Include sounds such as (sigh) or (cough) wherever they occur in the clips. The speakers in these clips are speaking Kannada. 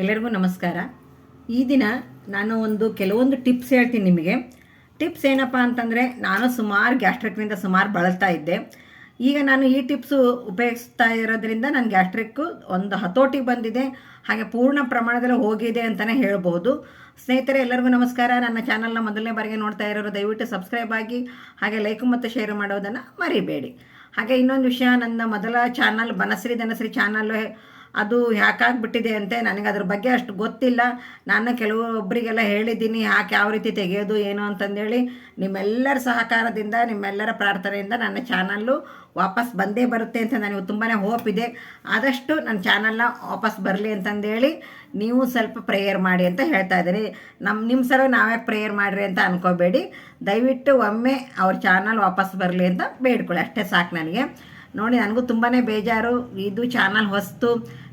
ಎಲ್ಲರಿಗೂ ನಮಸ್ಕಾರ. ಈ ದಿನ ನಾನು ಒಂದು ಕೆಲವೊಂದು ಟಿಪ್ಸ್ ಹೇಳ್ತೀನಿ ನಿಮಗೆ. ಟಿಪ್ಸ್ ಏನಪ್ಪ ಅಂತಂದರೆ, ನಾನು ಸುಮಾರು ಗ್ಯಾಸ್ಟ್ರಿಕ್ನಿಂದ ಸುಮಾರು ಬಳಲ್ತಾ ಇದ್ದೆ. ಈಗ ನಾನು ಈ ಟಿಪ್ಸು ಉಪಯೋಗಿಸ್ತಾ ಇರೋದ್ರಿಂದ ನನ್ನ ಗ್ಯಾಸ್ಟ್ರಿಕ್ಕು ಒಂದು ಹತೋಟಿಗೆ ಬಂದಿದೆ. ಹಾಗೆ ಪೂರ್ಣ ಪ್ರಮಾಣದಲ್ಲಿ ಹೋಗಿದೆ ಅಂತಲೇ ಹೇಳ್ಬೋದು. ಸ್ನೇಹಿತರೆ, ಎಲ್ಲರಿಗೂ ನಮಸ್ಕಾರ. ನನ್ನ ಚಾನಲ್ನ ಮೊದಲನೇ ಬಾರಿಗೆ ನೋಡ್ತಾ ಇರೋರು ದಯವಿಟ್ಟು ಸಬ್ಸ್ಕ್ರೈಬ್ ಆಗಿ, ಹಾಗೆ ಲೈಕ್ ಮತ್ತು ಶೇರ್ ಮಾಡೋದನ್ನು ಮರಿಬೇಡಿ. ಹಾಗೆ ಇನ್ನೊಂದು ವಿಷಯ, ನನ್ನ ಮೊದಲ ಚಾನಲ್ ಬನಶ್ರೀ ಧನಶ್ರೀ ಚಾನಲ್ ಅದು ಯಾಕಾಗ್ಬಿಟ್ಟಿದೆ ಅಂತೆ? ನನಗೆ ಅದ್ರ ಬಗ್ಗೆ ಅಷ್ಟು ಗೊತ್ತಿಲ್ಲ. ನಾನು ಕೆಲವೊಬ್ಬರಿಗೆಲ್ಲ ಹೇಳಿದ್ದೀನಿ, ಯಾಕೆ ಯಾವ ರೀತಿ ತೆಗೆಯೋದು, ಏನು ಅಂತಂದೇಳಿ ನಿಮ್ಮೆಲ್ಲರ ಸಹಕಾರದಿಂದ, ನಿಮ್ಮೆಲ್ಲರ ಪ್ರಾರ್ಥನೆಯಿಂದ ನನ್ನ ಚಾನಲ್ಲು ವಾಪಸ್ ಬಂದೇ ಬರುತ್ತೆ ಅಂತ ನನಗೆ ತುಂಬಾ ಹೋಪ್ ಇದೆ. ಆದಷ್ಟು ನನ್ನ ಚಾನಲ್ನ ವಾಪಸ್ ಬರಲಿ ಅಂತಂದೇಳಿ ನೀವು ಸ್ವಲ್ಪ ಪ್ರೇಯರ್ ಮಾಡಿ ಅಂತ ಹೇಳ್ತಾ ಇದ್ದೀರಿ ನಮ್ಮ ನಿಮ್ಮ ಸಲ ನಾವೇ ಪ್ರೇಯರ್ ಮಾಡಿರಿ ಅಂತ ಅನ್ಕೋಬೇಡಿ. ದಯವಿಟ್ಟು ಒಮ್ಮೆ ಅವ್ರ ಚಾನಲ್ ವಾಪಸ್ ಬರಲಿ ಅಂತ ಬೇಡ್ಕೊಳ್ಳಿ. ಅಷ್ಟೇ ಸಾಕು ನನಗೆ. ನೋಡಿ, ನನಗೂ ತುಂಬಾ ಬೇಜಾರು. ಇದು ಚಾನಲ್ ಹೊಸ್ತು.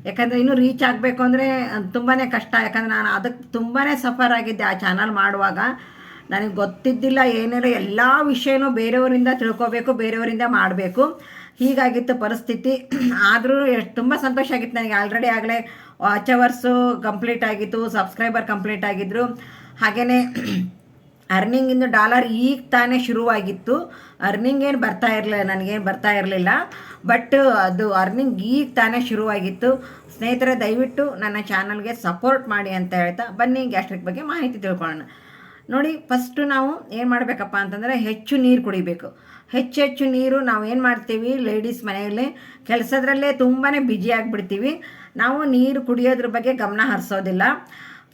ಯಾಕಂದರೆ ಇನ್ನೂ ರೀಚ್ ಆಗಬೇಕು ಅಂದರೆ ತುಂಬಾ ಕಷ್ಟ. ಯಾಕಂದರೆ ನಾನು ಅದಕ್ಕೆ ತುಂಬಾ ಸಫರ್ ಆಗಿದ್ದೆ ಆ ಚಾನಲ್ ಮಾಡುವಾಗ. ನನಗೆ ಗೊತ್ತಿದ್ದಿಲ್ಲ, ಏನಿಲ್ಲ, ಎಲ್ಲ ವಿಷಯನೂ ಬೇರೆಯವರಿಂದ ತಿಳ್ಕೊಬೇಕು, ಬೇರೆಯವರಿಂದ ಮಾಡಬೇಕು. ಹೀಗಾಗಿತ್ತು ಪರಿಸ್ಥಿತಿ. (clears throat) ಆದರೂ ತುಂಬ ಸಂತೋಷ ಆಗಿತ್ತು ನನಗೆ. ಆಲ್ರೆಡಿ ಆಗಲೇ ವಾಚ್ ಕಂಪ್ಲೀಟ್ ಆಗಿತ್ತು ಸಬ್ಸ್ಕ್ರೈಬರ್ ಕಂಪ್ಲೀಟ್ ಆಗಿದ್ದರು ಹಾಗೆಯೇ ಅರ್ನಿಂಗಿಂದು ಡಾಲರ್ ಈಗ ತಾನೇ ಶುರುವಾಗಿತ್ತು. ಅರ್ನಿಂಗ್ ಏನು ಬರ್ತಾ ಇರಲಿಲ್ಲ, ನನಗೇನು ಬರ್ತಾ ಇರಲಿಲ್ಲ. ಬಟ್ ಅದು ಅರ್ನಿಂಗ್ ಈಗ ತಾನೇ ಶುರುವಾಗಿತ್ತು. ಸ್ನೇಹಿತರೆ, ದಯವಿಟ್ಟು ನನ್ನ ಚಾನಲ್ಗೆ ಸಪೋರ್ಟ್ ಮಾಡಿ ಅಂತ ಹೇಳ್ತಾ ಬನ್ನಿ ಗ್ಯಾಸ್ಟ್ರಿಕ್ ಬಗ್ಗೆ ಮಾಹಿತಿ ತಿಳ್ಕೊಳ್ಳೋಣ. ನೋಡಿ ಫಸ್ಟು ನಾವು ಏನು ಮಾಡಬೇಕಪ್ಪ ಅಂತಂದರೆ ಹೆಚ್ಚು ನೀರು ಕುಡಿಬೇಕು. ಹೆಚ್ಚು ಹೆಚ್ಚು ನೀರು ನಾವು ಏನು ಮಾಡ್ತೀವಿ ಲೇಡೀಸ್ ಮನೆಯಲ್ಲಿ ಕೆಲಸದ್ರಲ್ಲೇ ತುಂಬಾ ಬ್ಯುಸಿ ಆಗಿಬಿಡ್ತೀವಿ. ನಾವು ನೀರು ಕುಡಿಯೋದ್ರ ಬಗ್ಗೆ ಗಮನ ಹರಿಸೋದಿಲ್ಲ.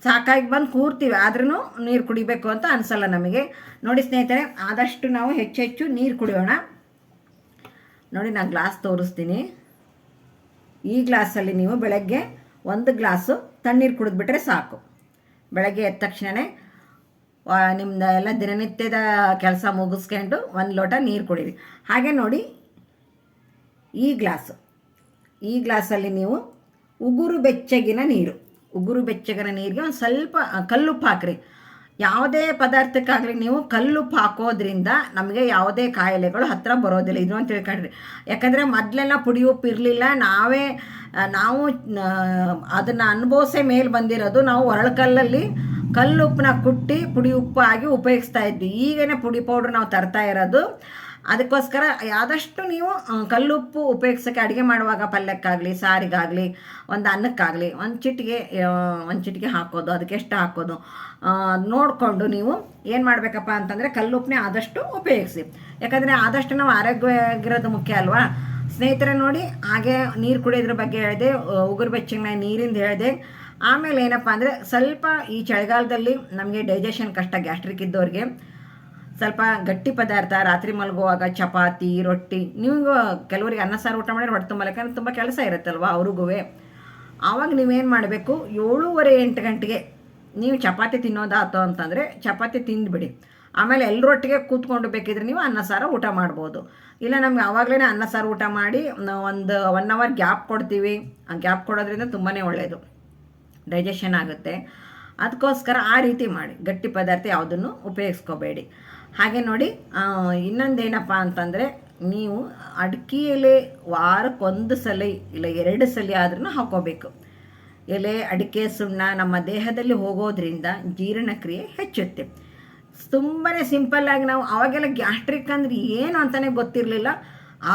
ಸಾಕಾಗಿ ಬಂದು ಕೂರ್ತೀವಿ. ಆದ್ರೂ ನೀರು ಕುಡಿಬೇಕು ಅಂತ ಅನಿಸಲ್ಲ ನಮಗೆ. ನೋಡಿ ಸ್ನೇಹಿತರೆ, ಆದಷ್ಟು ನಾವು ಹೆಚ್ಚೆಚ್ಚು ಹೆಚ್ಚು ನೀರು ಕುಡಿಯೋಣ. ನೋಡಿ ನಾನು ಗ್ಲಾಸ್ ತೋರಿಸ್ತೀನಿ. ಈ ಗ್ಲಾಸಲ್ಲಿ ನೀವು ಬೆಳಗ್ಗೆ ಒಂದು ಗ್ಲಾಸು ತಣ್ಣೀರು ಕುಡಿದ್ಬಿಟ್ರೆ ಸಾಕು. ಬೆಳಗ್ಗೆ ಎದ್ದ ತಕ್ಷಣವೇ ನಿಮ್ದು ಎಲ್ಲ ದಿನನಿತ್ಯದ ಕೆಲಸ ಮುಗಿಸ್ಕೊಂಡು ಒಂದು ಲೋಟ ನೀರು ಕುಡೀರಿ. ಹಾಗೆ ನೋಡಿ, ಈ ಗ್ಲಾಸು. ಈ ಗ್ಲಾಸಲ್ಲಿ ನೀವು ಉಗುರು ಬೆಚ್ಚಗಿನ ನೀರು. ಉಗುರು ಬೆಚ್ಚಗನ ನೀರಿಗೆ ಒಂದು ಸ್ವಲ್ಪ ಕಲ್ಲುಪ್ಪು ಹಾಕ್ರಿ. ಯಾವುದೇ ಪದಾರ್ಥಕ್ಕಾಗಲಿ ನೀವು ಕಲ್ಲುಪ್ಪು ಹಾಕೋದ್ರಿಂದ ನಮಗೆ ಯಾವುದೇ ಕಾಯಿಲೆಗಳು ಹತ್ತಿರ ಬರೋದಿಲ್ಲ. ಇದು ಅಂತ ತಿಳ್ಕೊಂಡ್ರಿ ಯಾಕಂದರೆ ಮೊದಲೆಲ್ಲ ಪುಡಿ ಉಪ್ಪು ಇರಲಿಲ್ಲ. ನಾವೇ ನಾವು ಅದನ್ನು ಅನುಭವಿಸೇ ಮೇಲೆ ಬಂದಿರೋದು ನಾವು ಒರಳಕಲ್ಲಲ್ಲಿ ಕಲ್ಲುಪ್ಪನ್ನ ಕುಟ್ಟಿ ಪುಡಿ ಉಪ್ಪು ಆಗಿ ಉಪಯೋಗಿಸ್ತಾ ಇದ್ವಿ. ಈಗೇನೆ ಪುಡಿ ಪೌಡ್ರ್ ನಾವು ತರ್ತಾ ಇರೋದು. ಅದಕ್ಕೋಸ್ಕರ ಆದಷ್ಟು ನೀವು ಕಲ್ಲುಪ್ಪು ಉಪಯೋಗಿಸೋಕ್ಕೆ ಅಡುಗೆ ಮಾಡುವಾಗ ಪಲ್ಯಕ್ಕಾಗಲಿ, ಸಾರಿಗಾಗಲಿ, ಒಂದು ಅನ್ನಕ್ಕಾಗಲಿ, ಒಂದು ಚಿಟಿಗೆ ಒಂದು ಚಿಟಿಗೆ ಹಾಕೋದು, ಅದಕ್ಕೆ ಎಷ್ಟು ಹಾಕೋದು ನೋಡಿಕೊಂಡು ನೀವು ಏನು ಮಾಡಬೇಕಪ್ಪ ಅಂತಂದರೆ ಕಲ್ಲುಪ್ಪನೇ ಆದಷ್ಟು ಉಪಯೋಗಿಸಿ. ಯಾಕಂದರೆ ಆದಷ್ಟು ನಾವು ಆರೋಗ್ಯವಾಗಿರೋದು ಮುಖ್ಯ ಅಲ್ವಾ? ಸ್ನೇಹಿತರೆ ನೋಡಿ, ಹಾಗೆ ನೀರು ಕುಡಿಯೋದ್ರ ಬಗ್ಗೆ ಹೇಳಿದೆ ಉಗುರು ಬೆಚ್ಚಗೆ ನೀರಿಂದ ಹೇಳಿದೆ. ಆಮೇಲೆ ಏನಪ್ಪ ಅಂದರೆ ಸ್ವಲ್ಪ ಈ ಚಳಿಗಾಲದಲ್ಲಿ ನಮಗೆ ಡೈಜೆಷನ್ ಕಷ್ಟ ಗ್ಯಾಸ್ಟ್ರಿಕ್ ಇದ್ದವ್ರಿಗೆ ಸ್ವಲ್ಪ ಗಟ್ಟಿ ಪದಾರ್ಥ, ರಾತ್ರಿ ಮಲಗುವಾಗ ಚಪಾತಿ, ರೊಟ್ಟಿ, ನೀವು ಕೆಲವರಿಗೆ ಅನ್ನ, ಸಾರು ಊಟ ಮಾಡಿದ್ರೆ ಹೊಟ್ಟೆ ತುಂಬಲ್ಲ ತುಂಬ ಕೆಲಸ ಇರುತ್ತಲ್ವ ಅವ್ರಿಗೂ ಆವಾಗ ನೀವೇನು ಮಾಡಬೇಕು, ಏಳೂವರೆ ಎಂಟು ಗಂಟೆಗೆ ನೀವು ಚಪಾತಿ ತಿನ್ನೋದಾತು ಅಂತಂದರೆ ಚಪಾತಿ ತಿಂದುಬಿಡಿ. ಆಮೇಲೆ ಎಲ್ಲರೊಟ್ಟಿಗೆ ಕೂತ್ಕೊಂಡು ಬೇಕಿದ್ರೆ ನೀವು ಅನ್ನ, ಸಾರು, ಊಟ ಮಾಡ್ಬೋದು. ಇಲ್ಲ ನಮ್ಗೆ ಆವಾಗಲೇ ಅನ್ನ, ಸಾರು, ಊಟ ಮಾಡಿ ಒಂದು ಒನ್ ಅವರ್ ಗ್ಯಾಪ್ ಕೊಡ್ತೀವಿ. ಆ ಗ್ಯಾಪ್ ಕೊಡೋದ್ರಿಂದ ತುಂಬಾ ಒಳ್ಳೆಯದು ಡೈಜೆಷನ್ ಆಗುತ್ತೆ. ಅದಕ್ಕೋಸ್ಕರ ಆ ರೀತಿ ಮಾಡಿ. ಗಟ್ಟಿ ಪದಾರ್ಥ ಯಾವುದನ್ನು ಉಪಯೋಗಿಸ್ಕೋಬೇಡಿ. ಹಾಗೆ ನೋಡಿ ಇನ್ನೊಂದೇನಪ್ಪ ಅಂತಂದರೆ ನೀವು ಅಡಿಕೆ ಎಲೆ ವಾರಕ್ಕೊಂದು ಸಲ ಇಲ್ಲ ಎರಡು ಸಲ ಆದ್ರೂ ಹಾಕೋಬೇಕು. ಎಲೆ ಅಡಿಕೆ ಸುಣ್ಣ ನಮ್ಮ ದೇಹದಲ್ಲಿ ಹೋಗೋದ್ರಿಂದ ಜೀರ್ಣಕ್ರಿಯೆ ಹೆಚ್ಚುತ್ತೆ. ತುಂಬಾ ಸಿಂಪಲ್ಲಾಗಿ ನಾವು ಅವಾಗೆಲ್ಲ ಗ್ಯಾಸ್ಟ್ರಿಕ್ ಅಂದ್ರೆ ಏನು ಅಂತಲೇ ಗೊತ್ತಿರಲಿಲ್ಲ.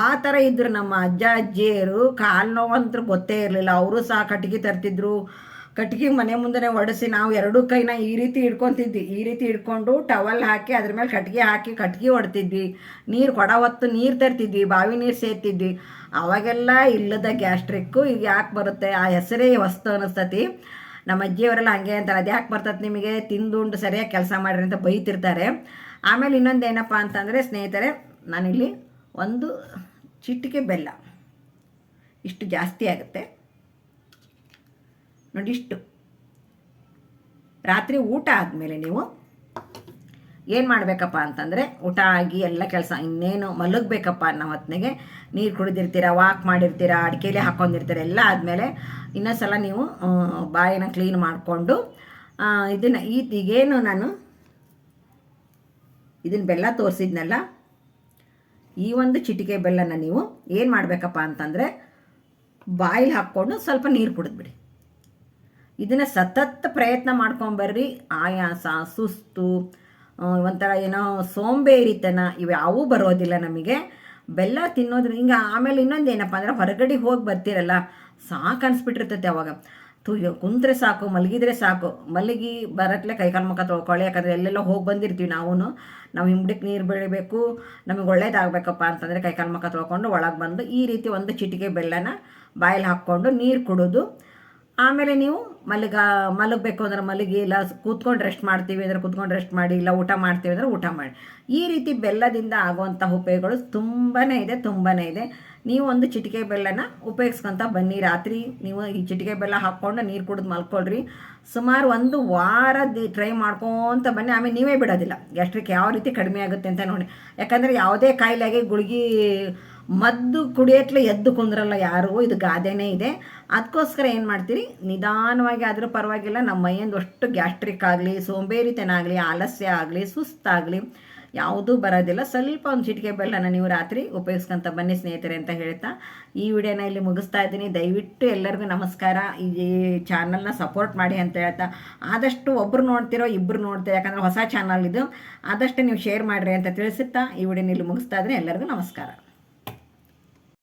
ಆ ಥರ ಇದ್ದರು ನಮ್ಮ ಅಜ್ಜ, ಅಜ್ಜಿಯರು ಕಾಲು ನೋವಂತೂ ಗೊತ್ತೇ ಇರಲಿಲ್ಲ. ಅವರು ಸಹ ಕಟ್ಟಿಗೆ ತರ್ತಿದ್ರು. ಕಟ್ಗೆ ಮನೆ ಮುಂದೆ ಒಡಿಸಿ ನಾವು ಎರಡೂ ಕೈನ ಈ ರೀತಿ ಹಿಡ್ಕೊತಿದ್ವಿ. ಈ ರೀತಿ ಹಿಡ್ಕೊಂಡು ಟವಲ್ ಹಾಕಿ ಅದ್ರ ಮೇಲೆ ಕಟ್ಟಿಗೆ ಹಾಕಿ ಕಟ್ಟಿಗೆ ಹೊಡ್ತಿದ್ವಿ ನೀರು ಕೊಡ ಹೊತ್ತು ನೀರು ತರ್ತಿದ್ವಿ, ಬಾವಿ ನೀರು ಸೇರ್ತಿದ್ವಿ. ಅವಾಗೆಲ್ಲ ಇಲ್ಲದ ಗ್ಯಾಸ್ಟ್ರಿಕ್ಕು ಈಗ ಯಾಕೆ ಬರುತ್ತೆ? ಆ ಹೆಸರೇ ವಸ್ತು ಅನಿಸ್ತತಿ. ನಮ್ಮ ಅಜ್ಜಿಯವರೆಲ್ಲ ಹಂಗೆ ಅಂತಾರೆ. ಅದು ಯಾಕೆ ಬರ್ತದೆ ನಿಮಗೆ? ತಿಂದುಂಡು ಸರಿಯಾಗಿ ಕೆಲಸ ಮಾಡಿರಿ ಅಂತ ಬೈತಿರ್ತಾರೆ. ಆಮೇಲೆ ಇನ್ನೊಂದು ಏನಪ್ಪ ಅಂತಂದರೆ, ಸ್ನೇಹಿತರೆ, ನಾನಿಲ್ಲಿ ಒಂದು ಚಿಟಿಕೆ ಬೆಲ್ಲ. ಇಷ್ಟು ಜಾಸ್ತಿ ಆಗುತ್ತೆ. ನೋಡಿ ಇಷ್ಟು. ರಾತ್ರಿ ಊಟ ಆದಮೇಲೆ ನೀವು ಏನು ಮಾಡಬೇಕಪ್ಪ ಅಂತಂದರೆ ಊಟ ಆಗಿ ಎಲ್ಲ ಕೆಲಸ ಇನ್ನೇನು ಮಲಗಬೇಕಪ್ಪ ಅನ್ನೋ ಹೊತ್ತಿಗೆ ನೀರು ಕುಡಿದಿರ್ತೀರ ವಾಕ್ ಮಾಡಿರ್ತೀರ, ಅಡಿಕೆಲೆ ಹಾಕ್ಕೊಂಡಿರ್ತೀರ ಎಲ್ಲ ಆದಮೇಲೆ ಇನ್ನೊಂದ್ಸಲ ನೀವು ಬಾಯಿನ ಕ್ಲೀನ್ ಮಾಡಿಕೊಂಡು ಇದನ್ನು ಈಗೇನು ನಾನು ಇದನ್ನು ಬೆಲ್ಲ ತೋರಿಸಿದ್ನಲ್ಲ, ಈ ಒಂದು ಚಿಟಿಕೆ ಬೆಲ್ಲನ ನೀವು ಏನು ಮಾಡಬೇಕಪ್ಪ ಅಂತಂದರೆ ಬಾಯಿಲಿ ಹಾಕ್ಕೊಂಡು ಸ್ವಲ್ಪ ನೀರು ಕುಡಿದ್ಬಿಡಿ ಇದನ್ನು ಸತತ ಪ್ರಯತ್ನ ಮಾಡ್ಕೊಂಬರ್ರಿ. ಆಯಾಸ, ಸುಸ್ತು ಒಂಥರ ಏನೋ ಸೋಂಬೇರಿತನ ಇವ್ಯಾವೂ ಬರೋದಿಲ್ಲ ನಮಗೆ. ಬೆಲ್ಲ ತಿನ್ನೋದ್ರ, ಹಿಂಗೆ ಆಮೇಲೆ ಇನ್ನೊಂದು ಏನಪ್ಪ ಅಂದ್ರೆ ಹೊರಗಡೆ ಹೋಗಿ ಬರ್ತೀರಲ್ಲ, ಸಾಕು ಅನ್ಸ್ಬಿಟ್ಟಿರ್ತೈತೆ ಅವಾಗ. ತು ಕುಂತ್ರೆ ಸಾಕು, ಮಲಗಿದ್ರೆ ಸಾಕು. ಮಲಗಿ ಬರತ್ಲೆ ಕೈಕಾಲು ಮುಖ ತೊಳ್ಕೊಳ್ಳಿ, ಯಾಕಂದರೆ ಎಲ್ಲೆಲ್ಲೋ ಹೋಗಿ ಬಂದಿರ್ತೀವಿ ನಾವು ನಾವು ಹಿಂಬಡಕ್ಕೆ ನೀರು ಬೆಳಿಬೇಕು, ನಮಗೆ ಒಳ್ಳೇದಾಗಬೇಕಪ್ಪ ಅಂತಂದರೆ ಕೈಕಾಲು ಮುಖ ತೊಳ್ಕೊಂಡು ಒಳಗೆ ಬಂದು ಈ ರೀತಿ ಒಂದು ಚಿಟಿಕೆ ಬೆಲ್ಲನ ಬಾಯಲ್ಲಿ ಹಾಕ್ಕೊಂಡು ನೀರು ಕುಡಿದು. ಆಮೇಲೆ ನೀವು ಮಲಗ, ಮಲಗಬೇಕು ಅಂದ್ರೆ ಮಲಗಿ, ಇಲ್ಲ ಕೂತ್ಕೊಂಡು ರೆಸ್ಟ್ ಮಾಡ್ತೀವಿ ಅಂದರೆ ಕೂತ್ಕೊಂಡು ರೆಸ್ಟ್ ಮಾಡಿ, ಇಲ್ಲ ಊಟ ಮಾಡ್ತೀವಿ ಅಂದರೆ ಊಟ ಮಾಡಿ. ಈ ರೀತಿ ಬೆಲ್ಲದಿಂದ ಆಗುವಂಥ ಉಪಯೋಗಗಳು ತುಂಬಾ ಇದೆ ತುಂಬಾ ಇದೆ. ನೀವು ಒಂದು ಚಿಟಿಕೆ ಬೆಲ್ಲನ ಉಪಯೋಗಿಸ್ಕೊಂತ ಬನ್ನಿ. ರಾತ್ರಿ ನೀವು ಈ ಚಿಟಿಕೆ ಬೆಲ್ಲ ಹಾಕ್ಕೊಂಡು ನೀರು ಕುಡಿದು ಮಲ್ಕೊಳ್ರಿ. ಸುಮಾರು ಒಂದು ವಾರ ಟ್ರೈ ಮಾಡ್ಕೊತ ಬನ್ನಿ. ಆಮೇಲೆ ನೀವೇ ಬಿಡೋದಿಲ್ಲ. ಗ್ಯಾಸ್ಟ್ರಿಕ್ ಯಾವ ರೀತಿ ಕಡಿಮೆ ಆಗುತ್ತೆ ಅಂತ ನೋಡಿ. ಯಾಕಂದರೆ ಯಾವುದೇ ಕಾಯಿಲೆಗೆ ಗುಳಿಗೆ ಮದ್ದು ಕುಡಿಯತ್ಲೆ ಎದ್ದು ಕುಂದ್ರಲ್ಲ ಯಾರು? ಇದು ಗಾದೆನೇ ಇದೆ. ಅದಕ್ಕೋಸ್ಕರ ಏನು ಮಾಡ್ತೀರಿ? ನಿಧಾನವಾಗಿ ಆದರೂ ಪರವಾಗಿಲ್ಲ, ನಮ್ಮ ಮೈಯಿಂದ ಅಷ್ಟು ಗ್ಯಾಸ್ಟ್ರಿಕ್ ಆಗಲಿ, ಸೋಂಬೇರಿತನ ಆಗಲಿ, ಆಲಸ್ಯ ಆಗಲಿ, ಸುಸ್ತಾಗಲಿ, ಯಾವುದೂ ಬರೋದಿಲ್ಲ. ಸ್ವಲ್ಪ ಒಂದು ಚಿಟಿಕೆ ಬೆಲ್ಲನ ನೀವು ರಾತ್ರಿ ಉಪಯೋಗಿಸ್ಕೊಂತ ಬನ್ನಿ ಸ್ನೇಹಿತರೆ ಅಂತ ಹೇಳ್ತಾ ಈ ವಿಡಿಯೋನ ಇಲ್ಲಿ ಮುಗಿಸ್ತಾ ಇದ್ದೀನಿ. ದಯವಿಟ್ಟು ಎಲ್ಲರಿಗೂ ನಮಸ್ಕಾರ. ಈ ಚಾನಲ್ನ ಸಪೋರ್ಟ್ ಮಾಡಿ ಅಂತ ಹೇಳ್ತಾ ಆದಷ್ಟು ಒಬ್ಬರು ನೋಡ್ತಿರೋ ಇಬ್ಬರು ನೋಡ್ತೀರೋ, ಯಾಕಂದರೆ ಹೊಸ ಚಾನಲ್ ಇದು. ಆದಷ್ಟು ನೀವು ಶೇರ್ ಮಾಡಿರಿ ಅಂತ ತಿಳಿಸುತ್ತಾ ಈ ವಿಡಿಯೋನ ಇಲ್ಲಿ ಮುಗಿಸ್ತಾ ಇದ್ದೀನಿ. ಎಲ್ಲರಿಗೂ ನಮಸ್ಕಾರ.